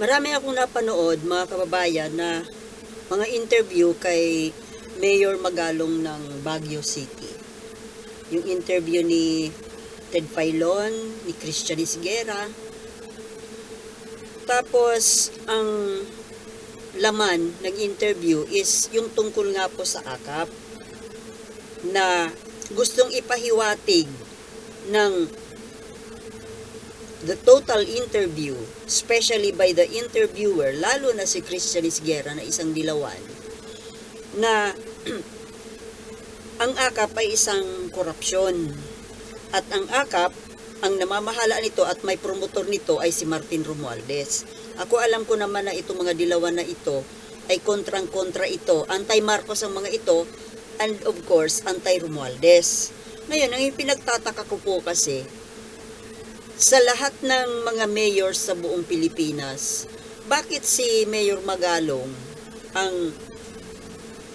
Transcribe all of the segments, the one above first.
Marami akong napanood, mga kababayan, na mga interview kay Mayor Magalong ng Baguio City. Yung interview ni Ted Filon, ni Christian Isguera. Tapos, ang laman ng interview is yung tungkol nga po sa akap na gustong ipahiwatig ng the total interview, especially by the interviewer, lalo na si Christian Isguera na isang dilawan, na ang akap ay isang korupsyon. At ang akap, ang namamahala nito at may promotor nito ay si Martin Romualdez. Ako alam ko naman na itong mga dilawan na ito ay kontrang-kontra ito. Anti-Marcos ang mga ito and of course, anti-Romualdez. Ngayon, ang pinagtataka ko po kasi, sa lahat ng mga mayor sa buong Pilipinas, bakit si Mayor Magalong ang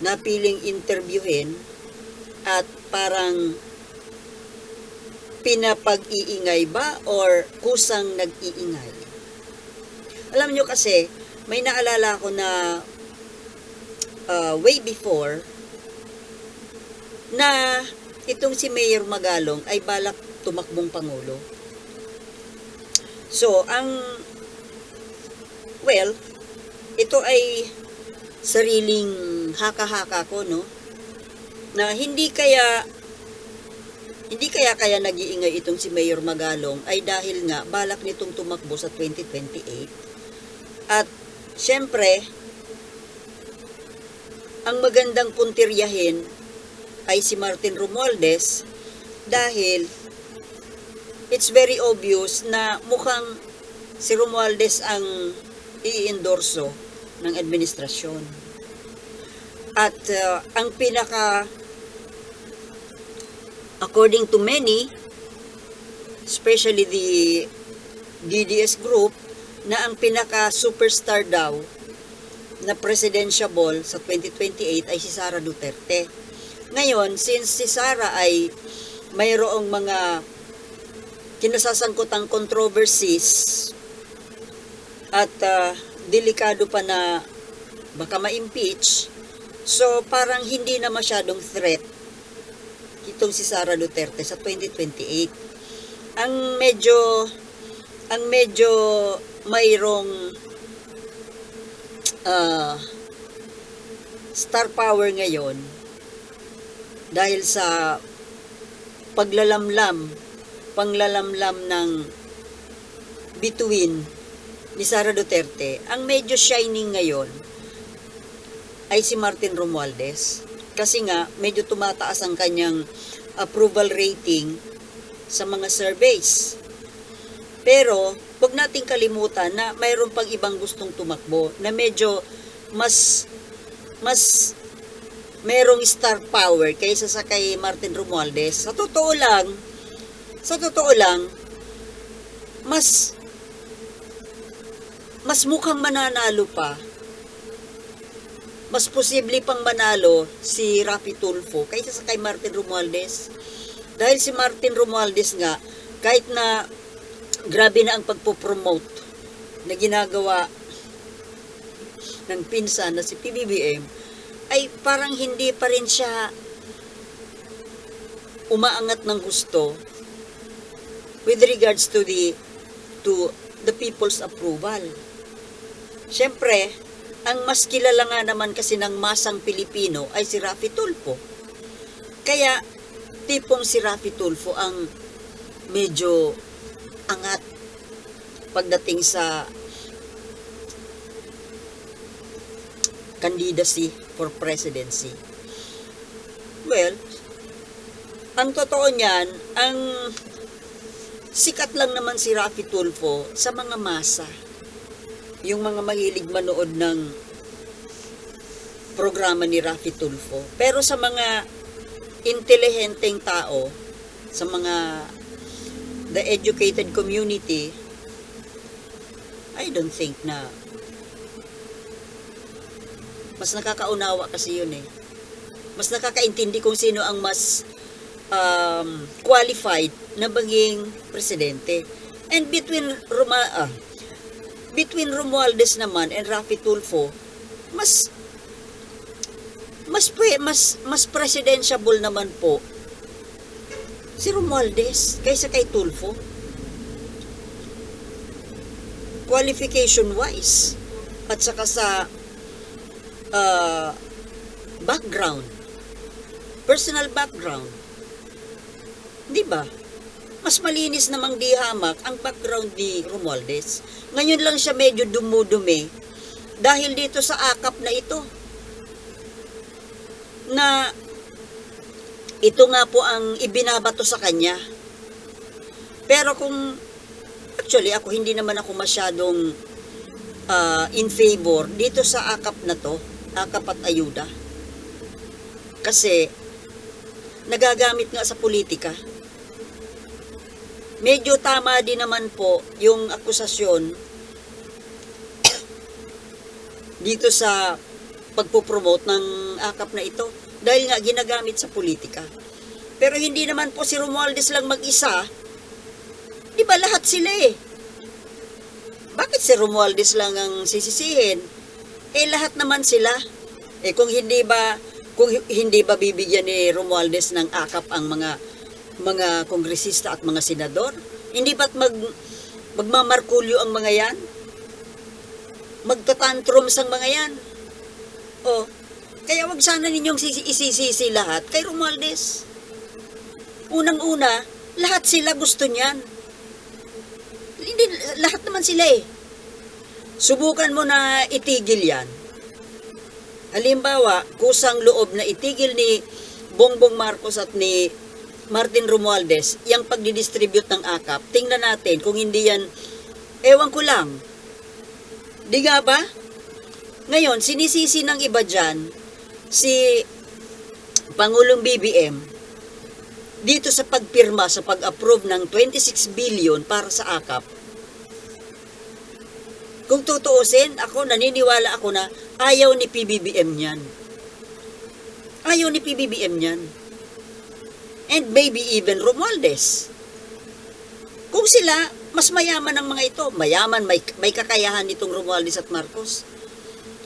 napiling interviewin at parang pinapag-iingay ba or kusang nag-iingay? Alam nyo kasi, may naalala ko na uh, way before na itong si Mayor Magalong ay balak tumakbong Pangulo. So, ang, well, ito ay sariling haka-haka ko, no? Na hindi kaya, hindi kaya kaya nag-iingay itong si Mayor Magalong ay dahil nga balak nitong tumakbo sa 2028. At, syempre, ang magandang puntiryahin ay si Martin Romualdez dahil it's very obvious na mukhang si Romualdez ang i-endorso ng administrasyon. At uh, ang pinaka according to many especially the DDS group na ang pinaka superstar daw na presidentiable sa 2028 ay si Sara Duterte. Ngayon, since si Sara ay mayroong mga kinasasangkutang controversies at uh, delikado pa na baka ma-impeach, so parang hindi na masyadong threat itong si Sara Duterte sa 2028. Ang medyo ang medyo mayroong uh, star power ngayon dahil sa paglalamlam, panglalamlam ng bituin ni Sara Duterte, ang medyo shining ngayon ay si Martin Romualdez. Kasi nga, medyo tumataas ang kanyang approval rating sa mga surveys. Pero, huwag nating kalimutan na mayroon pang ibang gustong tumakbo na medyo mas mas merong star power kaysa sa kay Martin Romualdez. Sa totoo lang, sa totoo lang, mas mas mukhang mananalo pa. Mas posible pang manalo si Rafi Tulfo kaysa sa kay Martin Romualdez. Dahil si Martin Romualdez nga, kahit na grabe na ang pagpo-promote na ginagawa ng pinsan na si PBBM, ay parang hindi pa rin siya umaangat ng gusto with regards to the to the people's approval. Siyempre, ang mas kilala nga naman kasi ng masang Pilipino ay si Rafi Tulfo. Kaya, tipong si Rafi Tulfo ang medyo angat pagdating sa candidacy for presidency. Well, ang totoo niyan, ang sikat lang naman si Rafi Tulfo sa mga masa. Yung mga mahilig manood ng programa ni Rafi Tulfo. Pero sa mga intelihenteng tao, sa mga the educated community, I don't think na mas nakakaunawa kasi yun eh. Mas nakakaintindi kung sino ang mas um, qualified na maging presidente. And between Roma, ah, between Romualdez naman and Rafi Tulfo, mas mas mas mas presidentiable naman po si Romualdez kaysa kay Tulfo. Qualification wise at saka sa uh, background, personal background. Di ba? Mas malinis namang di hamak ang background ni Romualdez. Ngayon lang siya medyo dumudumi dahil dito sa akap na ito. Na ito nga po ang ibinabato sa kanya. Pero kung actually ako hindi naman ako masyadong ah, in favor dito sa akap na to, akap at ayuda. Kasi nagagamit nga sa politika. Medyo tama din naman po yung akusasyon dito sa pagpopromote ng akap na ito dahil nga ginagamit sa politika. Pero hindi naman po si Romualdez lang mag-isa. Di ba lahat sila eh? Bakit si Romualdez lang ang sisisihin? Eh lahat naman sila. Eh kung hindi ba kung hi- hindi ba bibigyan ni Romualdez ng akap ang mga mga kongresista at mga senador? Hindi ba't mag magmamarkulyo ang mga yan? Magtatantrums ang mga yan? Oh, kaya wag sana ninyong sisi- isisisi lahat kay Romualdez. Unang-una, lahat sila gusto niyan. Hindi, lahat naman sila eh. Subukan mo na itigil yan. Halimbawa, kusang loob na itigil ni Bongbong Marcos at ni Martin Romualdez yung pagdidistribute ng akap. Tingnan natin kung hindi yan, ewan ko lang. Di nga ba? Ngayon, sinisisi ng iba dyan, si Pangulong BBM, dito sa pagpirma, sa pag-approve ng 26 billion para sa akap, kung tutuusin, ako naniniwala ako na ayaw ni PBBM niyan. Ayaw ni PBBM niyan. And maybe even Romualdez. Kung sila, mas mayaman ang mga ito. Mayaman, may, may kakayahan itong Romualdez at Marcos.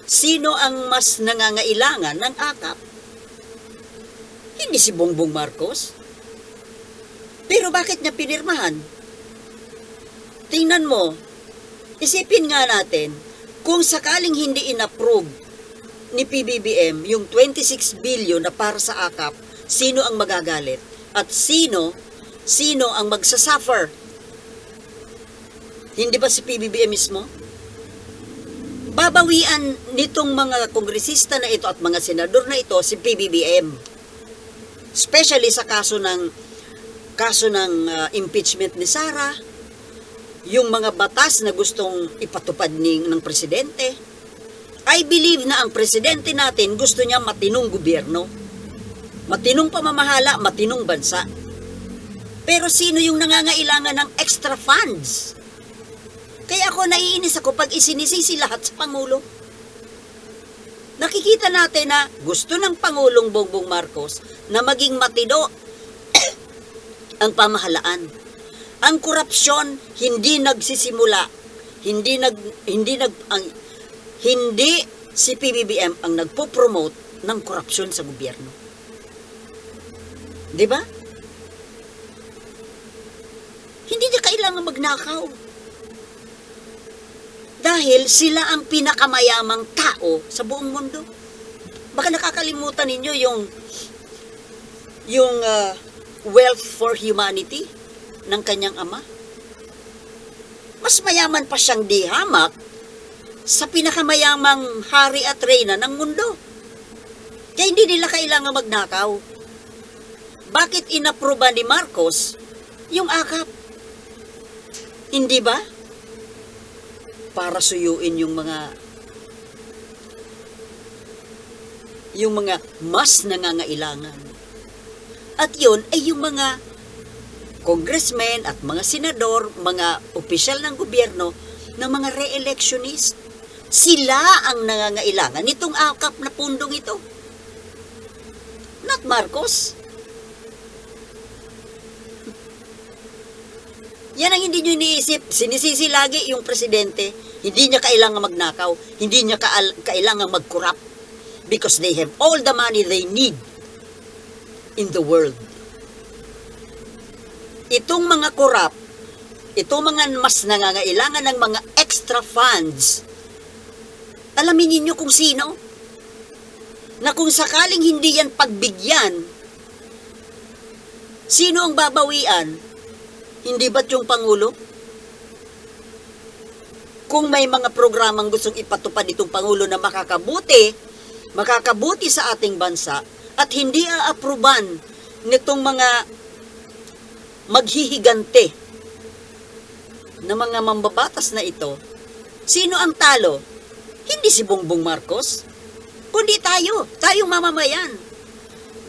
Sino ang mas nangangailangan ng akap? Hindi si Bongbong Marcos. Pero bakit niya pinirmahan? Tingnan mo, isipin nga natin, kung sakaling hindi inapprove ni PBBM yung 26 billion na para sa akap, sino ang magagalit? At sino, sino ang magsasuffer? Hindi ba si PBBM mismo? Babawian nitong mga kongresista na ito at mga senador na ito si PBBM. Especially sa kaso ng kaso ng ah, impeachment ni Sara, yung mga batas na gustong ipatupad ni, ng presidente. I believe na ang presidente natin gusto niya matinong gobyerno. Matinong pamamahala, matinong bansa. Pero sino yung nangangailangan ng extra funds? Kaya ako naiinis ako pag isinisisi lahat sa Pangulo. Nakikita natin na gusto ng Pangulong Bongbong Marcos na maging matino ang pamahalaan. Ang korupsyon hindi nagsisimula, hindi nag hindi nag ang hindi si PBBM ang nagpo-promote ng korupsyon sa gobyerno. 'Di ba? Hindi niya kailangan magnakaw. Dahil sila ang pinakamayamang tao sa buong mundo. Baka nakakalimutan ninyo yung yung ah, wealth for humanity ng kanyang ama. Mas mayaman pa siyang dihamak sa pinakamayamang hari at reyna ng mundo. Kaya hindi nila kailangan magnakaw. Bakit inaproba ni Marcos yung akap? Hindi ba? Para suyuin yung mga yung mga mas nangangailangan. At yun ay yung mga congressmen at mga senador, mga opisyal ng gobyerno na mga re-electionist. Sila ang nangangailangan nitong akap na pundong ito. Not Marcos. Yan ang hindi nyo iniisip. Sinisisi lagi yung presidente Hindi niya kailangan magnakaw. Hindi niya kailangan magkurap. Because they have all the money they need in the world. Itong mga kurap, itong mga mas nangangailangan ng mga extra funds, alamin ninyo kung sino? Na kung sakaling hindi yan pagbigyan, sino ang babawian? Hindi ba't yung Pangulo? Kung may mga programang gustong ipatupad itong Pangulo na makakabuti, makakabuti sa ating bansa, at hindi aapruban nitong mga maghihigante na mga mambabatas na ito, sino ang talo? Hindi si Bongbong Marcos, kundi tayo, tayong mamamayan.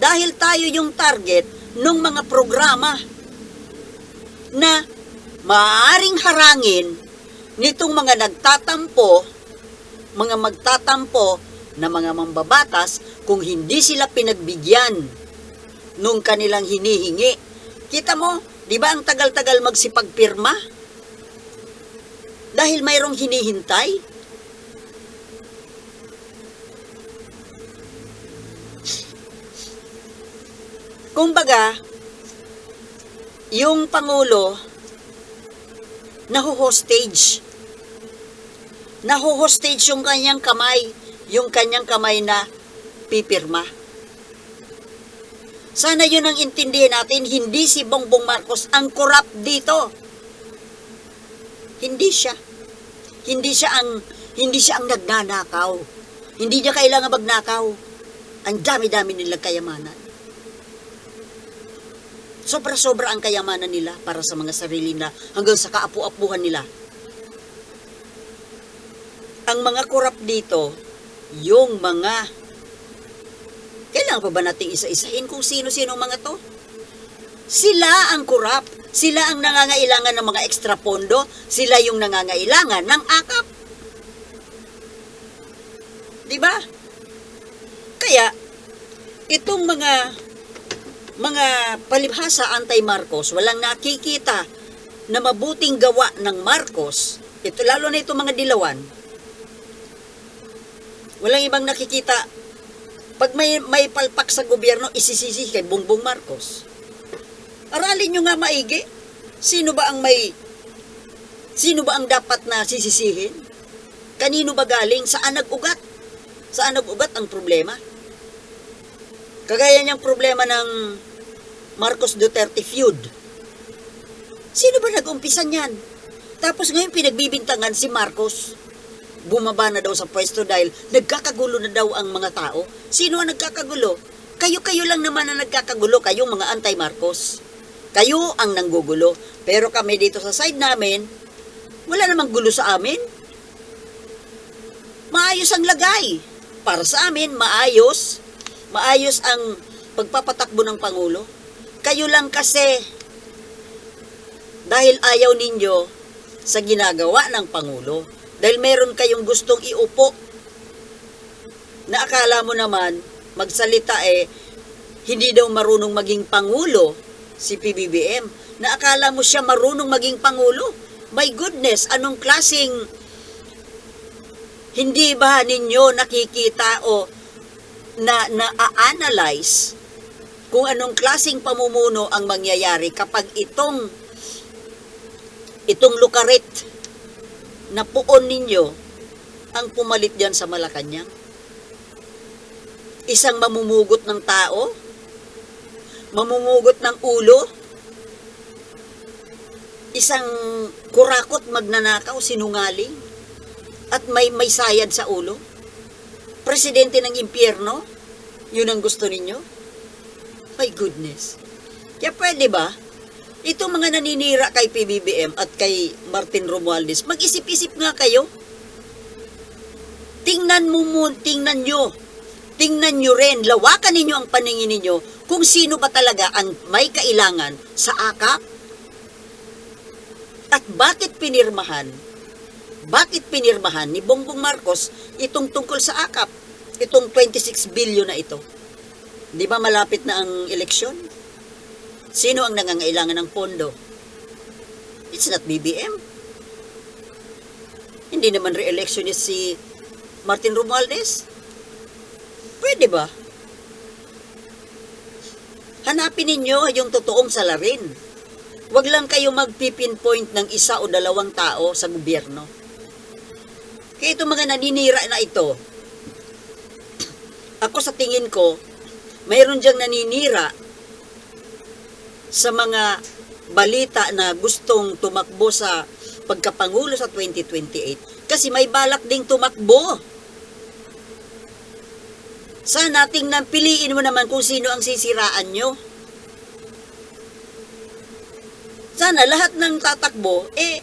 Dahil tayo yung target ng mga programa na maaaring harangin nitong mga nagtatampo, mga magtatampo na mga mambabatas kung hindi sila pinagbigyan nung kanilang hinihingi. Kita mo, di ba ang tagal-tagal magsipagpirma? Dahil mayroong hinihintay? Kumbaga, yung Pangulo, naho-hostage. Naho-hostage yung kanyang kamay, yung kanyang kamay na pipirma. Sana yun ang intindihin natin, hindi si Bongbong Marcos ang korap dito. Hindi siya. Hindi siya ang hindi siya ang nagnanakaw. Hindi niya kailangan magnakaw. Ang dami-dami nilang kayamanan. Sobra-sobra ang kayamanan nila para sa mga sarili na hanggang sa kaapu-apuhan nila. Ang mga korap dito, yung mga kailangan pa ba nating isa-isahin kung sino-sino mga to? Sila ang kurap. Sila ang nangangailangan ng mga ekstra pondo. Sila yung nangangailangan ng akap. Di ba? Kaya, itong mga mga palibhasa anti-Marcos, walang nakikita na mabuting gawa ng Marcos, ito lalo na itong mga dilawan, walang ibang nakikita pag may, may palpak sa gobyerno, isisisi kay Bongbong Marcos. Aralin nyo nga maigi. Sino ba ang may... Sino ba ang dapat na sisisihin? Kanino ba galing? Saan nag-ugat? Saan nag-ugat ang problema? Kagaya niyang problema ng Marcos Duterte feud. Sino ba nag-umpisa niyan? Tapos ngayon pinagbibintangan si Marcos bumaba na daw sa pwesto dahil nagkakagulo na daw ang mga tao. Sino ang nagkakagulo? Kayo-kayo lang naman ang nagkakagulo, kayong mga anti-Marcos. Kayo ang nanggugulo. Pero kami dito sa side namin, wala namang gulo sa amin. Maayos ang lagay. Para sa amin, maayos. Maayos ang pagpapatakbo ng Pangulo. Kayo lang kasi, dahil ayaw ninyo sa ginagawa ng Pangulo, dahil meron kayong gustong iupo. Na akala mo naman magsalita eh hindi daw marunong maging pangulo si PBBM na akala mo siya marunong maging pangulo? My goodness anong klasing hindi ba ninyo nakikita o na na-analyze kung anong klasing pamumuno ang mangyayari kapag itong itong lukarit na puon ninyo ang pumalit diyan sa Malacanang? Isang mamumugot ng tao? Mamumugot ng ulo? Isang kurakot magnanakaw, sinungaling? At may may sayad sa ulo? Presidente ng impyerno? Yun ang gusto ninyo? My goodness. Kaya pwede ba? Itong mga naninira kay PBBM at kay Martin Romualdez, mag-isip-isip nga kayo. Tingnan mo mo, tingnan nyo. Tingnan nyo rin, lawakan ninyo ang paningin ninyo kung sino ba talaga ang may kailangan sa akap. At bakit pinirmahan? Bakit pinirmahan ni Bongbong Marcos itong tungkol sa akap? Itong 26 billion na ito. Di ba malapit na ang eleksyon? Sino ang nangangailangan ng pondo? It's not BBM. Hindi naman re-electionist si Martin Romualdez. Pwede ba? Hanapin ninyo yung totoong salarin. Huwag lang kayo magpipinpoint ng isa o dalawang tao sa gobyerno. Kaya itong mga naninira na ito, ako sa tingin ko, mayroon diyang naninira sa mga balita na gustong tumakbo sa pagkapangulo sa 2028 kasi may balak ding tumakbo. Sana tingnan, piliin mo naman kung sino ang sisiraan nyo. Sana lahat ng tatakbo, eh,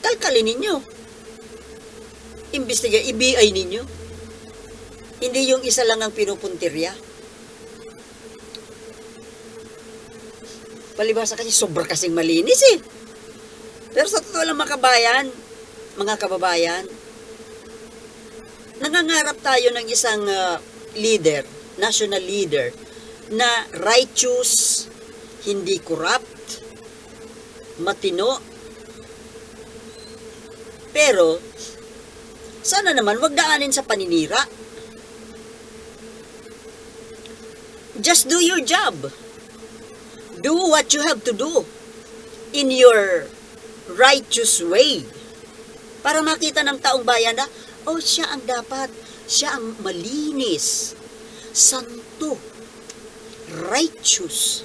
kalkalin ninyo. Imbestiga, i-BI ninyo. Hindi yung isa lang ang pinupuntirya. Palibasa kasi sobra kasing malinis eh. Pero sa totoo lang mga kabayan, mga kababayan, nangangarap tayo ng isang ah, leader, national leader, na righteous, hindi corrupt, matino. Pero, sana naman wag daanin sa paninira. Just do your job. Do what you have to do in your righteous way. Para makita ng taong bayan na, oh, siya ang dapat. Siya ang malinis, santo, righteous.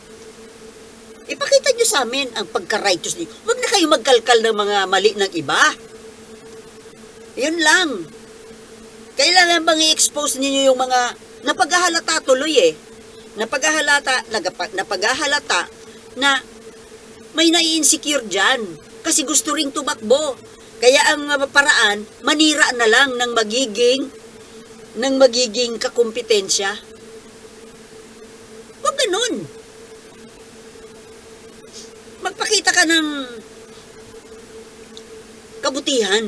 Ipakita nyo sa amin ang pagka-righteous niyo. Huwag na kayo magkalkal ng mga mali ng iba. Yun lang. Kailangan bang i-expose ninyo yung mga napaghahalata tuloy eh. Napaghahalata, napaghahalata na may nai-insecure dyan kasi gusto ring tumakbo. Kaya ang paraan, manira na lang ng magiging ng magiging kakumpetensya. Huwag ganun. Magpakita ka ng kabutihan.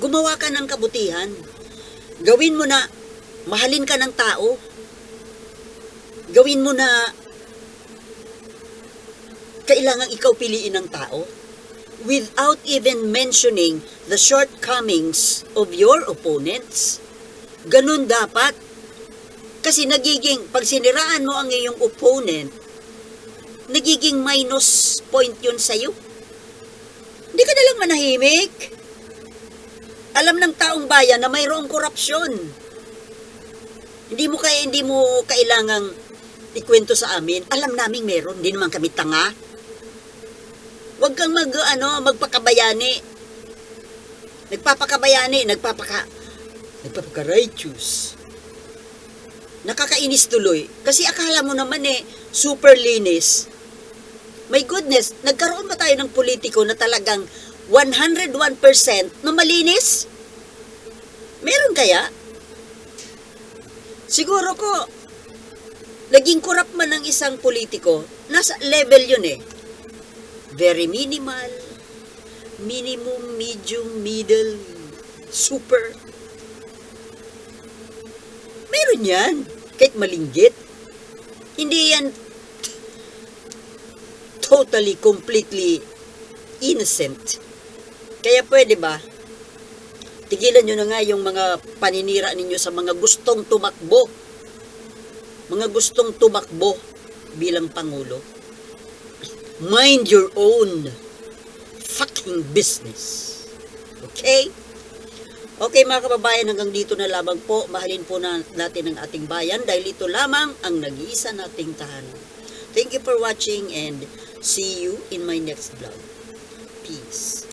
Gumawa ka ng kabutihan. Gawin mo na, mahalin ka ng tao. Gawin mo na, kailangan ikaw piliin ng tao without even mentioning the shortcomings of your opponents. Ganun dapat. Kasi nagiging, pag siniraan mo ang iyong opponent, nagiging minus point yun sa'yo. Hindi ka na lang manahimik. Alam ng taong bayan na mayroong korupsyon. Hindi mo kaya hindi mo kailangang ikwento sa amin. Alam namin meron, hindi naman kami tanga. Huwag kang mag, ano, magpakabayani. Nagpapakabayani, nagpapaka, nagpapaka-righteous. Nakakainis tuloy. Kasi akala mo naman eh, super linis. My goodness, nagkaroon ba tayo ng politiko na talagang 101% na malinis? Meron kaya? Siguro ko, naging corrupt man ng isang politiko, nasa level yun eh. Very minimal, minimum, medium, middle, super. Meron yan, kahit malinggit. Hindi yan totally, completely innocent. Kaya pwede ba, tigilan nyo na nga yung mga paninira ninyo sa mga gustong tumakbo. Mga gustong tumakbo bilang Pangulo. Mind your own fucking business. Okay? Okay mga kababayan, hanggang dito na lamang po. Mahalin po na natin ang ating bayan dahil ito lamang ang nag-iisa nating tahanan. Thank you for watching and see you in my next vlog. Peace.